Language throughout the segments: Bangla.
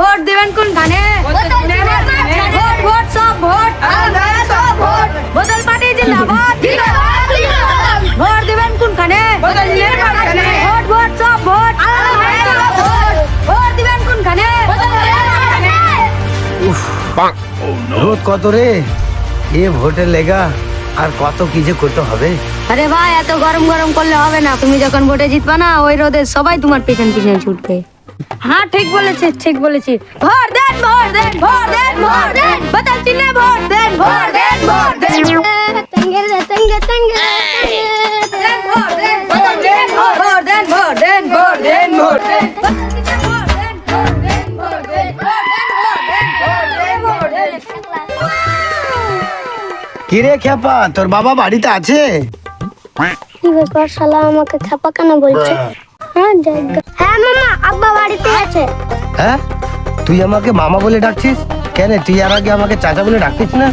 ভোট দিবেন কোন গানে ভোট ভোট সব ভোট। বদল পার্টি জিন্দাবাদ ভোট দিবেন কোন গানে ভোট ভোট সব ভোট। ভোট। দিবেন কোন গানে রোদ কত রে? এ ভোটের লেগা আর কত কি যে করতে হবে? আরে ভাই এত গরম গরম করলে হবে না। তুমি যখন ভোটে জিতবা না ওই রোদে সবাই তোমার পেছন পিছনে ছুটবে। হ্যাঁ ঠিক বলেছিস ঠিক বলেছিস ভোট দেন ভোট দেন ভোট দেন ভোট দেন। বদল চিহ্নে ভোট দেন ভোট দেন ভোট দেন। দেন ভোট দেন কিরে খেপা তোর বাবা বাড়িতে আছে? কি ব্যাপার শালা আমাকে খাপা কেন বলছে? হ্যাঁ হ্যাঁ মামা আব্বা বাড়িতে আছে। হ্যাঁ? তুই আমাকে মামা বলে ডাকছিস? কেন? তুই আর আগে আমাকে চাচা বলে ডাকতিস না?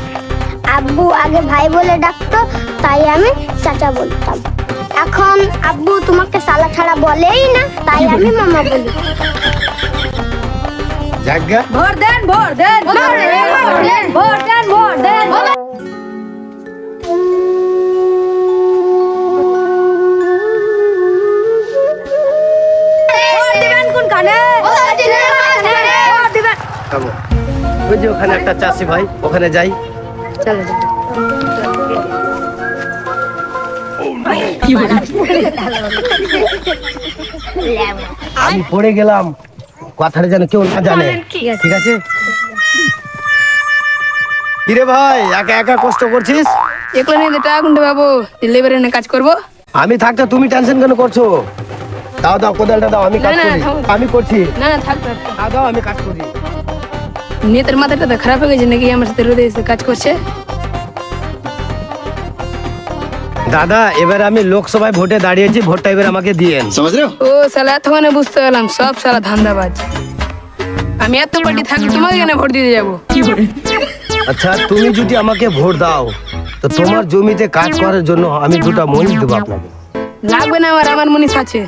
আব্বু আগে ভাই বলে ডাকতো তাই আমি চাচা বলতাম। এখন আব্বু তোমাকে সালা ছাড়া বলেই না তাই আমি মামা বলি। জায়গা ভোট দেন ভোট দেন ভোট দেন ভোট দেন ভোট দেন। দিবেন ওই যে ওখানে একটা চাষি ভাই ওখানে যাই। চলো আমি পড়ে গেলাম। কথাটা যেন কেউ না জানে। ঠিক আছে? কিরে ভাই একা একা কষ্ট করছিস? একলা নিয়ে টাকা কোনটা পাবো লেবারে এনে কাজ করব। আমি থাকতে তুমি টেনশন কেন করছ? দাও দাও কোদালটা দাও আমি কাজ না, না, করি। আমি করছি। না না থাক দাও আমি কাজ করি। নেতার মাথাটা তো খারাপ হয়ে গেছে নাকি? আমার সাথে রোদে এসে কাজ করছে। দাদা এবার আমি লোকসভায় ভোটে দাঁড়িয়েছি ভোটটা এবার আমাকে দিয়েন ও সালা এতক্ষণে বুঝতে পারলাম সব সালা ধান্দাবাজ। আমি এত পার্টি থাকলে তোমাকে কেন ভোট দিতে যাব? আচ্ছা তুমি যদি আমাকে ভোট দাও তো তোমার জমিতে কাজ করার জন্য আমি দুটো মহিষ দেবো আপনাকে। লাগবে না আমার আমার মনীষ আছে।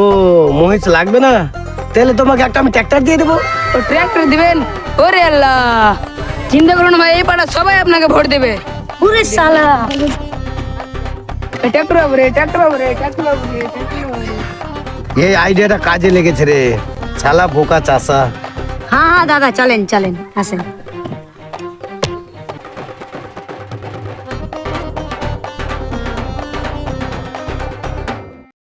ও মহিষ লাগবে না? তাহলে তোমাকে একটা আমি ট্র্যাক্টর দিয়ে দেবো। ও ট্র্যাক্টর দিবেন? ওরে আল্লাহ। চিন্তা করুন ভাই এই পাড়া সবাই আপনাকে ভোট দেবে। পুরে সালা ট্র্যাক্টর বাবু রে ট্র্যাক্টর বাবু রে ট্র্যাক্টর বাবু রে tractor বাবু রে। এই আইডিয়াটা কাজে লেগেছে রে। শালা বোকা চাষা। হ্যাঁ হ্যাঁ দাদা চলেন চলেন আসেন।